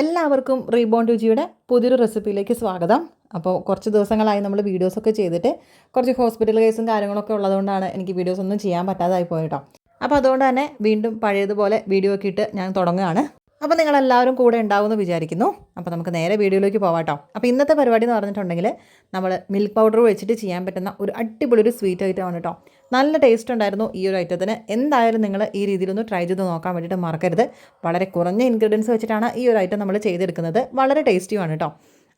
എല്ലാവർക്കും റീബോൺ രുചിയുടെ പുതിയൊരു റെസിപ്പിയിലേക്ക് സ്വാഗതം. അപ്പോൾ കുറച്ച് ദിവസങ്ങളായി നമ്മൾ വീഡിയോസൊക്കെ ചെയ്തിട്ട് കുറച്ച് ഹോസ്പിറ്റൽ കേസും കാര്യങ്ങളൊക്കെ ഉള്ളതുകൊണ്ടാണ് എനിക്ക് വീഡിയോസ് ഒന്നും ചെയ്യാൻ പറ്റാതായി പോയിട്ടോ അപ്പോൾ അതുകൊണ്ട് തന്നെ വീണ്ടും പഴയതുപോലെ വീഡിയോ ഒക്കെ ഇട്ട് ഞാൻ തുടങ്ങുകയാണ്. അപ്പോൾ നിങ്ങളെല്ലാവരും കൂടെ ഉണ്ടാവുമെന്ന് വിചാരിക്കുന്നു. അപ്പോൾ നമുക്ക് നേരെ വീഡിയോയിലേക്ക് പോവാട്ടോ. അപ്പോൾ ഇന്നത്തെ പരിപാടി എന്ന് പറഞ്ഞിട്ടുണ്ടെങ്കിൽ നമ്മൾ മിൽക്ക് പൗഡർ വെച്ചിട്ട് ചെയ്യാൻ പറ്റുന്ന ഒരു അടിപൊളി ഒരു സ്വീറ്റ് ആണ് കേട്ടോ നല്ല ടേസ്റ്റ് ഉണ്ടായിരുന്നു ഈ ഒരു ഐറ്റത്തിന് എന്തായാലും നിങ്ങൾ ഈ രീതിയിലൊന്ന് ട്രൈ ചെയ്ത് നോക്കാൻ വേണ്ടിയിട്ട് മറക്കരുത്. വളരെ കുറഞ്ഞ ഇൻഗ്രീഡിയൻസ് വെച്ചിട്ടാണ് ഈ ഒരു ഐറ്റം നമ്മൾ ചെയ്തെടുക്കുന്നത്. വളരെ ടേസ്റ്റിയുമാണ് കേട്ടോ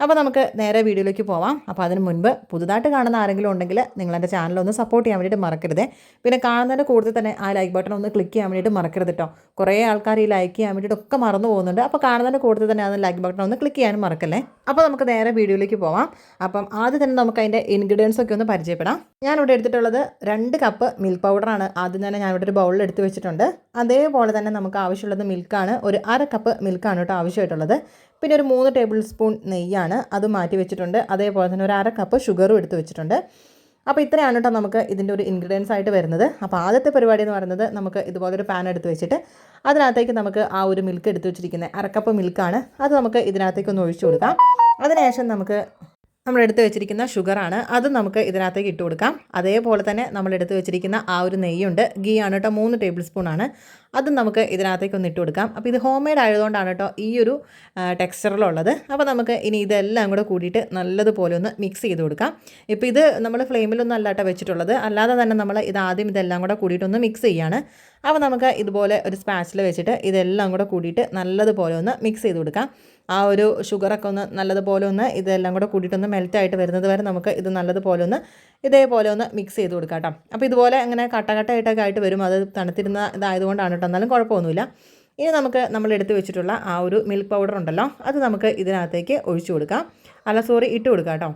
അപ്പോൾ നമുക്ക് നേരെ വീഡിയോയിലേക്ക് പോവാം. അപ്പോൾ അതിന് മുൻപ് പുതുതായിട്ട് കാണുന്ന ആരെങ്കിലും ഉണ്ടെങ്കിൽ നിങ്ങൾ എന്റെ ചാനൽ ഒന്ന് സപ്പോർട്ട് ചെയ്യാൻ വേണ്ടിയിട്ട് മറക്കരുതേ. പിന്നെ കാണുന്നതിന്റെ കൂടുതൽ തന്നെ ആ ലൈക്ക് ബട്ടൺ ഒന്ന് ക്ലിക്ക് ചെയ്യാൻ വേണ്ടിയിട്ട് മറക്കരുത് കേട്ടോ കുറേ ആൾക്കാർ ഈ ലൈക്ക് ചെയ്യാൻ വേണ്ടിയിട്ട് ഒക്കെ മറന്നു പോകുന്നുണ്ട്. അപ്പോൾ കാണുന്നതിന്റെ കൂടുതൽ തന്നെ അത് ലൈക്ക് ബട്ടൺ ഒന്ന് ക്ലിക്ക് ചെയ്യാനും മറക്കല്ലേ? അപ്പോൾ നമുക്ക് നേരെ വീഡിയോയിലേക്ക് പോവാം. അപ്പം ആദ്യം തന്നെ നമുക്ക് അതിന്റെ ഇൻഗ്രീഡിയൻസ് ഒക്കെ ഒന്ന് പരിചയപ്പെടാം. ഞാൻ ഇവിടെ എടുത്തിട്ടുള്ളത് രണ്ട് കപ്പ് മിൽക്ക് പൗഡറാണ് ആദ്യം തന്നെ ഞാനിവിടെ ഒരു ബൗളിൽ എടുത്ത് വെച്ചിട്ടുണ്ട്. അതേപോലെ തന്നെ നമുക്ക് ആവശ്യമുള്ളത് മിൽക്കാണ് ഒരു അര കപ്പ് മിൽക്കാണ് കേട്ടോ ആവശ്യമായിട്ടുള്ളത്. പിന്നെ ഒരു മൂന്ന് ടേബിൾ സ്പൂൺ നെയ്യാണ് അത് മാറ്റി വെച്ചിട്ടുണ്ട്. അതേപോലെ തന്നെ ഒരു അര കപ്പ് ഷുഗറും എടുത്ത് വെച്ചിട്ടുണ്ട്. അപ്പോൾ ഇത്രയാണ് കേട്ടോ നമുക്ക് ഇതിന്റെ ഒരു ഇൻഗ്രീഡിയൻസ് ആയിട്ട് വരുന്നത്. അപ്പോൾ ആദ്യത്തെ പരിപാടി എന്ന് പറയുന്നത് നമുക്ക് ഇതുപോലെ ഒരു പാൻ എടുത്ത് വെച്ചിട്ട് അതിനകത്തേക്ക് നമുക്ക് ആ ഒരു മിൽക്ക് എടുത്ത് വെച്ചിരിക്കുന്നത് അരക്കപ്പ് മിൽക്കാണ് അത് നമുക്ക് ഇതിനകത്തേക്ക് ഒന്ന് ഒഴിച്ചു കൊടുക്കാം. അതിനുശേഷം നമുക്ക് നമ്മൾ എടുത്ത് വെച്ചിരിക്കുന്ന ഷുഗറാണ് അത് നമുക്ക് ഇതിനകത്തേക്ക് ഇട്ട് കൊടുക്കാം. അതേപോലെ തന്നെ നമ്മൾ എടുത്ത് വെച്ചിരിക്കുന്ന ആ ഒരു നെയ്യുണ്ട്. ഗീ ആണ് കേട്ടോ മൂന്ന് ടേബിൾ സ്പൂൺ ആണ്. അതും നമുക്ക് ഇതിനകത്തേക്ക് ഒന്ന് ഇട്ട് കൊടുക്കാം. അപ്പോൾ ഇത് ഹോം മെയ്ഡ് ആയതുകൊണ്ടാണ് കേട്ടോ ഈ ഒരു ടെക്സ്ചറിലുള്ളത് അപ്പോൾ നമുക്ക് ഇനി ഇതെല്ലാം കൂടെ കൂടിയിട്ട് നല്ലതുപോലെ ഒന്ന് മിക്സ് ചെയ്ത് കൊടുക്കാം. ഇപ്പോൾ ഇത് നമ്മൾ ഫ്ലെയിമിലൊന്നും അല്ലാട്ടോ വെച്ചിട്ടുള്ളത്. അല്ലാതെ തന്നെ നമ്മൾ ഇത് ആദ്യം ഇതെല്ലാം കൂടെ കൂടിയിട്ടൊന്ന് മിക്സ് ചെയ്യാണ്. അപ്പോൾ നമുക്ക് ഇതുപോലെ ഒരു സ്പാച്ചിൽ വെച്ചിട്ട് ഇതെല്ലാം കൂടെ കൂടിയിട്ട് നല്ലതുപോലെ ഒന്ന് മിക്സ് ചെയ്ത് കൊടുക്കാം. ആ ഒരു ഷുഗറൊക്കെ ഒന്ന് നല്ലതുപോലെ ഒന്ന് ഇതെല്ലാം കൂടെ കൂടിയിട്ടൊന്ന് മെൽറ്റായിട്ട് വരുന്നത് വരെ നമുക്ക് ഇത് നല്ലതുപോലെ ഒന്ന് ഇതേപോലെ ഒന്ന് മിക്സ് ചെയ്ത് കൊടുക്കാം കേട്ടോ അപ്പോൾ ഇതുപോലെ അങ്ങനെ കട്ടകട്ടയായിട്ടൊക്കെ ആയിട്ട് വരും. അത് തണുത്തിരുന്ന ഇതായതുകൊണ്ടാണ് കേട്ടോ എന്നാലും കുഴപ്പമൊന്നുമില്ല. ഇനി നമുക്ക് നമ്മൾ എടുത്ത് വെച്ചിട്ടുള്ള ആ ഒരു മിൽക്ക് പൗഡർ ഉണ്ടല്ലോ അത് നമുക്ക് ഇതിനകത്തേക്ക് ഒഴിച്ചു കൊടുക്കാം. അല്ല സോറി ഇട്ട് കൊടുക്കാം കേട്ടോ.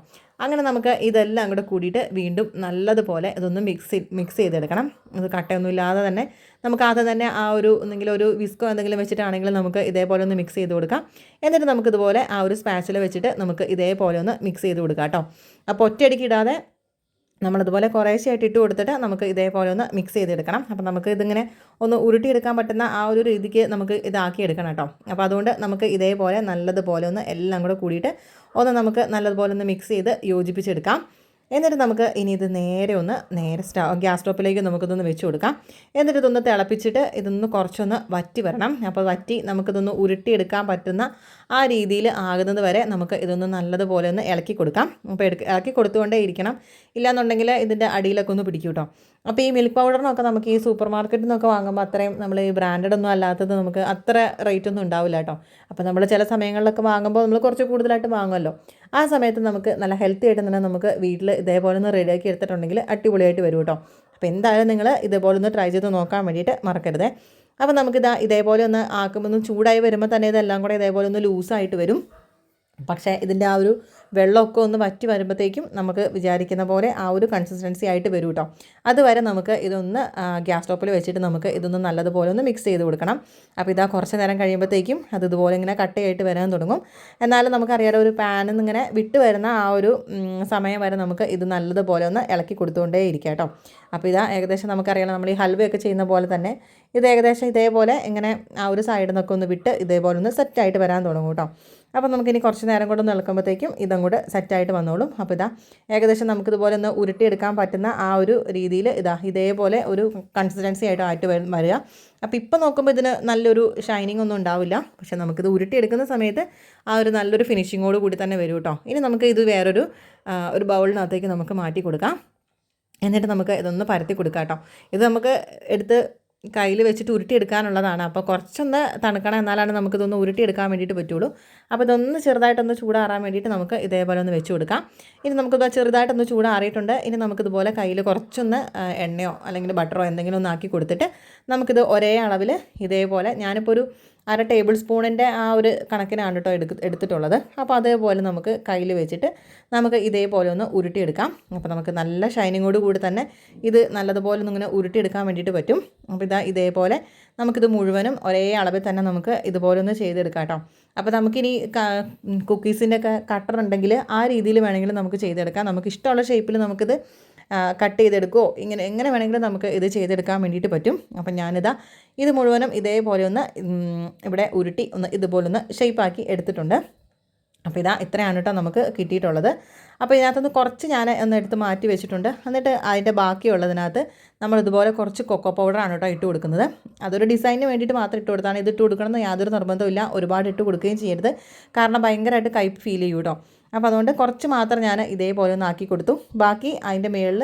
അങ്ങനെ നമുക്ക് ഇതെല്ലാം കൂടെ കൂടിയിട്ട് വീണ്ടും നല്ലതുപോലെ ഇതൊന്ന് മിക്സ് മിക്സ് ചെയ്തെടുക്കണം. ഇത് കട്ടയൊന്നും ഇല്ലാതെ തന്നെ നമുക്ക് ആദ്യം തന്നെ ആ ഒരു എന്തെങ്കിലും ഒരു വിസ്കോ എന്തെങ്കിലും വെച്ചിട്ടാണെങ്കിലും നമുക്ക് ഇതേപോലെ ഒന്ന് മിക്സ് ചെയ്ത് കൊടുക്കാം. എന്നിട്ട് നമുക്കിതുപോലെ ആ ഒരു സ്പാച്ചിൽ വെച്ചിട്ട് നമുക്ക് ഇതേപോലെ ഒന്ന് മിക്സ് ചെയ്ത് കൊടുക്കാം കേട്ടോ. അപ്പോൾ ഒറ്റയടിക്ക് ഇടാതെ നമ്മളിതുപോലെ കുറേശ്ശെയായിട്ട് ഇട്ട് കൊടുത്തിട്ട് നമുക്ക് ഇതേപോലെ ഒന്ന് മിക്സ് ചെയ്തെടുക്കണം. അപ്പോൾ നമുക്ക് ഇതിങ്ങനെ ഒന്ന് ഉരുട്ടിയെടുക്കാൻ പറ്റുന്ന ആ ഒരു രീതിക്ക് നമുക്ക് ഇതാക്കി എടുക്കണം കേട്ടോ. അപ്പോൾ അതുകൊണ്ട് നമുക്ക് ഇതേപോലെ നല്ലതുപോലെ ഒന്ന് എല്ലാം കൂടെ കൂടിയിട്ട് ഒന്ന് നമുക്ക് നല്ലതുപോലെ ഒന്ന് മിക്സ് ചെയ്ത് യോജിപ്പിച്ചെടുക്കാം. എന്നിട്ട് നമുക്ക് ഇനി ഇത് നേരെ ഒന്ന് നേരെ സ്റ്റോ ഗ്യാസ് സ്റ്റോപ്പിലേക്ക് നമുക്കിതൊന്ന് വെച്ച് കൊടുക്കാം. എന്നിട്ട് ഇതൊന്ന് തിളപ്പിച്ചിട്ട് ഇതൊന്ന് കുറച്ചൊന്ന് വറ്റി വരണം. അപ്പോൾ വറ്റി നമുക്കിതൊന്ന് ഉരുട്ടിയെടുക്കാൻ പറ്റുന്ന ആ രീതിയിൽ ആകുന്നത് വരെ നമുക്ക് ഇതൊന്ന് നല്ലതുപോലെ ഒന്ന് ഇളക്കി കൊടുക്കാം. അപ്പോൾ ഇളക്കി കൊടുത്തുകൊണ്ടേ ഇരിക്കണം. ഇല്ലാന്നുണ്ടെങ്കിൽ ഇതിന്റെ അടിയിലൊക്കെ ഒന്ന് പിടിക്കും കേട്ടോ അപ്പോൾ ഈ മിൽക്ക് പൗഡറിനൊക്കെ നമുക്ക് ഈ സൂപ്പർ മാർക്കറ്റിൽ നിന്നൊക്കെ വാങ്ങുമ്പോൾ അത്രയും നമ്മൾ ഈ ബ്രാൻഡഡ് ഒന്നും അല്ലാത്തത് നമുക്ക് അത്ര റേറ്റ് ഒന്നും ഉണ്ടാവില്ല കേട്ടോ. അപ്പോൾ നമ്മൾ ചില സമയങ്ങളിലൊക്കെ വാങ്ങുമ്പോൾ നമ്മൾ കുറച്ച് കൂടുതലായിട്ട് വാങ്ങുമല്ലോ ആ സമയത്ത് നമുക്ക് നല്ല ഹെൽത്തി ആയിട്ട് തന്നെ നമുക്ക് വീട്ടിൽ ഇതേപോലെ ഒന്ന് റെഡിയാക്കി എടുത്തിട്ടുണ്ടെങ്കിൽ അടിപൊളിയായിട്ട് വരും കേട്ടോ. അപ്പോൾ എന്തായാലും നിങ്ങൾ ഇതേപോലെ ഒന്ന് ട്രൈ ചെയ്ത് നോക്കാൻ വേണ്ടിയിട്ട് മറക്കരുത്. അപ്പോൾ നമുക്കിതാ ഇതേപോലെ ഒന്ന് ആക്കുമ്പോൾ ഒന്ന് ചൂടായി വരുമ്പോൾ തന്നെ ഇതെല്ലാം കൂടെ ഇതേപോലെ ഒന്ന് ലൂസായിട്ട് വരും. പക്ഷേ ഇതിന്റെ ആ ഒരു വെള്ളമൊക്കെ ഒന്ന് വറ്റി വരുമ്പോഴത്തേക്കും നമുക്ക് വിചാരിക്കുന്ന പോലെ ആ ഒരു കൺസിസ്റ്റൻസി ആയിട്ട് വരും കേട്ടോ അതുവരെ നമുക്ക് ഇതൊന്ന് ഗ്യാസ് ടോപ്പിൽ വെച്ചിട്ട് നമുക്ക് ഇതൊന്ന് നല്ലതുപോലെ ഒന്ന് മിക്സ് ചെയ്ത് കൊടുക്കണം. അപ്പോൾ ഇതാ കുറച്ച് നേരം കഴിയുമ്പോഴത്തേക്കും അത് ഇതുപോലെ ഇങ്ങനെ കട്ടയായിട്ട് വരാൻ തുടങ്ങും. എന്നാലും നമുക്കറിയാലോ ഒരു പാനിൽ ഇങ്ങനെ വിട്ട് വരുന്ന ആ ഒരു സമയം വരെ നമുക്ക് ഇത് നല്ലതുപോലെ ഒന്ന് ഇളക്കി കൊടുത്തുകൊണ്ടേ ഇരിക്കാം കേട്ടോ അപ്പോൾ ഇതാ ഏകദേശം നമുക്കറിയാലോ നമ്മൾ ഈ ഹൽവയൊക്കെ ചെയ്യുന്ന പോലെ തന്നെ ഇത് ഏകദേശം ഇതേപോലെ ഇങ്ങനെ ആ ഒരു സൈഡിൽ നിന്നൊക്കെ ഒന്ന് വിട്ട് ഇതേപോലെ ഒന്ന് സെറ്റായിട്ട് വരാൻ തുടങ്ങും കേട്ടോ അപ്പോൾ നമുക്കിനി കുറച്ച് നേരം കൊണ്ടൊന്ന് ഇളക്കുമ്പോഴത്തേക്കും ഇളക്കുമ്പോഴത്തേക്കും ഇതും കൂടെ സെറ്റായിട്ട് വന്നോളും. അപ്പോൾ ഇതാ ഏകദേശം നമുക്കിതുപോലെ ഒന്ന് ഉരുട്ടിയെടുക്കാൻ പറ്റുന്ന ആ ഒരു രീതിയിൽ ഇതാ ഇതേപോലെ ഒരു കൺസിസ്റ്റൻസി ആയിട്ട് ആയിട്ട് വരിക. അപ്പോൾ ഇപ്പോൾ നോക്കുമ്പോൾ ഇതിന് നല്ലൊരു ഷൈനിങ് ഒന്നും ഉണ്ടാവില്ല. പക്ഷെ നമുക്കിത് ഉരുട്ടിയെടുക്കുന്ന സമയത്ത് ആ ഒരു നല്ലൊരു ഫിനിഷിങ്ങോട് കൂടി തന്നെ വരും കേട്ടോ ഇനി നമുക്ക് ഇത് വേറൊരു ഒരു ബൗളിനകത്തേക്ക് നമുക്ക് മാറ്റി കൊടുക്കാം. എന്നിട്ട് നമുക്ക് ഇതൊന്ന് പരത്തി കൊടുക്കാം കേട്ടോ ഇത് നമുക്ക് എടുത്ത് കയ്യിൽ വെച്ചിട്ട് ഉരുട്ടിയെടുക്കാനുള്ളതാണ്. അപ്പോൾ കുറച്ചൊന്ന് തണുക്കണം എന്നാലാണ് നമുക്കിതൊന്ന് ഉരുട്ടിയെടുക്കാൻ വേണ്ടിയിട്ട് പറ്റുള്ളൂ. അപ്പോൾ ഇതൊന്ന് ചെറുതായിട്ടൊന്ന് ചൂടാറാൻ വേണ്ടിയിട്ട് നമുക്ക് ഇതേപോലെ ഒന്ന് വെച്ച് കൊടുക്കാം. ഇനി നമുക്കിത് ചെറുതായിട്ടൊന്ന് ചൂടാറിയിട്ടുണ്ട്. ഇനി നമുക്കിതുപോലെ കയ്യിൽ കുറച്ചൊന്ന് എണ്ണയോ അല്ലെങ്കിൽ ബട്ടറോ എന്തെങ്കിലും ഒന്ന് ആക്കി കൊടുത്തിട്ട് നമുക്കിത് ഒരേ അളവിൽ ഇതേപോലെ ഞാനിപ്പോൾ ഒരു അര ടേബിൾ സ്പൂണിന്റെ ആ ഒരു കണക്കിനാണ് കേട്ടോ എടുക്ക എടുത്തിട്ടുള്ളത്. അപ്പോൾ അതേപോലെ നമുക്ക് കയ്യിൽ വെച്ചിട്ട് നമുക്ക് ഇതേപോലെ ഒന്ന് ഉരുട്ടിയെടുക്കാം. അപ്പോൾ നമുക്ക് നല്ല ഷൈനിങ്ങോട് കൂടി തന്നെ ഇത് നല്ലതുപോലെ ഒന്ന് ഇങ്ങനെ ഉരുട്ടിയെടുക്കാൻ വേണ്ടിയിട്ട് പറ്റും. അപ്പോൾ ഇതാ ഇതേപോലെ നമുക്കിത് മുഴുവനും ഒരേ അളവിൽ തന്നെ നമുക്ക് ഇതുപോലെ ഒന്ന് ചെയ്തെടുക്കാം കേട്ടോ. അപ്പോൾ നമുക്കിനി കുക്കീസിന്റെ ഒക്കെ കട്ടർ ഉണ്ടെങ്കിൽ ആ രീതിയിൽ വേണമെങ്കിലും നമുക്ക് ചെയ്തെടുക്കാം. നമുക്ക് ഇഷ്ടമുള്ള ഷേപ്പിൽ നമുക്കിത് കട്ട് ചെയ്തെടുക്കുകയോ ഇങ്ങനെ എങ്ങനെ വേണമെങ്കിലും നമുക്ക് ഇത് ചെയ്തെടുക്കാൻ വേണ്ടിയിട്ട് പറ്റും. അപ്പം ഞാനിതാ ഇത് മുഴുവനും ഇതേപോലെ ഒന്ന് ഇവിടെ ഉരുട്ടി ഒന്ന് ഇതുപോലൊന്ന് ഷേപ്പാക്കി എടുത്തിട്ടുണ്ട്. അപ്പോൾ ഇതാ ഇത്രയാണ് കേട്ടോ നമുക്ക് കിട്ടിയിട്ടുള്ളത്. അപ്പോൾ ഇതിനകത്തുനിന്ന് കുറച്ച് ഞാൻ ഒന്ന് എടുത്ത് മാറ്റി വെച്ചിട്ടുണ്ട്. എന്നിട്ട് അതിന്റെ ബാക്കിയുള്ളതിനകത്ത് നമ്മൾ ഇതുപോലെ കുറച്ച് കൊക്കോ പൗഡറാണ് കേട്ടോ ഇട്ട് കൊടുക്കുന്നത്. അതൊരു ഡിസൈനിന് വേണ്ടിയിട്ട് മാത്രം ഇട്ട് കൊടുത്താണ്. ഇത് ഇട്ട് കൊടുക്കണമെന്ന് യാതൊരു നിർബന്ധമില്ല ഒരുപാട് ഇട്ട് കൊടുക്കുകയും ചെയ്യരുത്. കാരണം ഭയങ്കരമായിട്ട് കയ്പ് ഫീൽ ചെയ്യും കേട്ടോ. അപ്പോൾ അതുകൊണ്ട് കുറച്ച് മാത്രം ഞാൻ ഇതേപോലെ ഒന്ന് ആക്കി കൊടുത്തു. ബാക്കി അതിന്റെ മുകളിൽ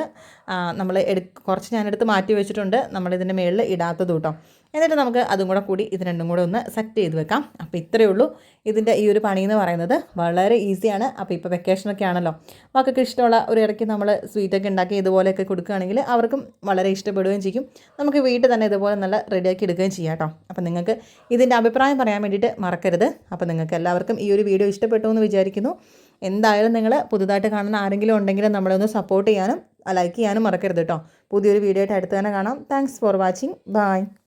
നമ്മൾ എടു കുറച്ച് ഞാനെടുത്ത് മാറ്റി വെച്ചിട്ടുണ്ട്. നമ്മളിതിന്റെ മുകളിൽ ഇടാത്തത് കേട്ടോ. എന്നിട്ട് നമുക്ക് അതും കൂടെ കൂടി ഇത് രണ്ടും കൂടെ ഒന്ന് സെറ്റ് ചെയ്ത് വെക്കാം. അപ്പോൾ ഇത്രയേ ഉള്ളൂ. ഇതിന്റെ ഈ ഒരു പണി എന്ന് പറയുന്നത് വളരെ ഈസിയാണ് അപ്പോൾ ഇപ്പോൾ വെക്കേഷനൊക്കെ ആണല്ലോ. മക്കൾക്ക് ഇഷ്ടമുള്ള ഒരു ഇടയ്ക്ക് നമ്മൾ സ്വീറ്റൊക്കെ ഉണ്ടാക്കി ഇതുപോലെയൊക്കെ കൊടുക്കുകയാണെങ്കിൽ അവർക്കും വളരെ ഇഷ്ടപ്പെടുകയും ചെയ്യും. നമുക്ക് വീട്ടിൽ തന്നെ ഇതുപോലെ നല്ല റെഡിയാക്കി എടുക്കുകയും ചെയ്യാം കേട്ടോ. അപ്പോൾ നിങ്ങൾക്ക് ഇതിന്റെ അഭിപ്രായം പറയാൻ വേണ്ടിയിട്ട് മറക്കരുത്. അപ്പോൾ നിങ്ങൾക്ക് എല്ലാവർക്കും ഈ ഒരു വീഡിയോ ഇഷ്ടപ്പെട്ടു എന്ന് വിചാരിക്കുന്നു. എന്തായാലും നിങ്ങൾ പുതുതായിട്ട് കാണുന്ന ആരെങ്കിലും ഉണ്ടെങ്കിൽ നമ്മളെ ഒന്ന് സപ്പോർട്ട് ചെയ്യാനും ലൈക്ക് ചെയ്യാനും മറക്കരുത് കേട്ടോ. പുതിയൊരു വീഡിയോ ആയിട്ട് അടുത്ത് തന്നെ കാണാം. Thanks for watching bye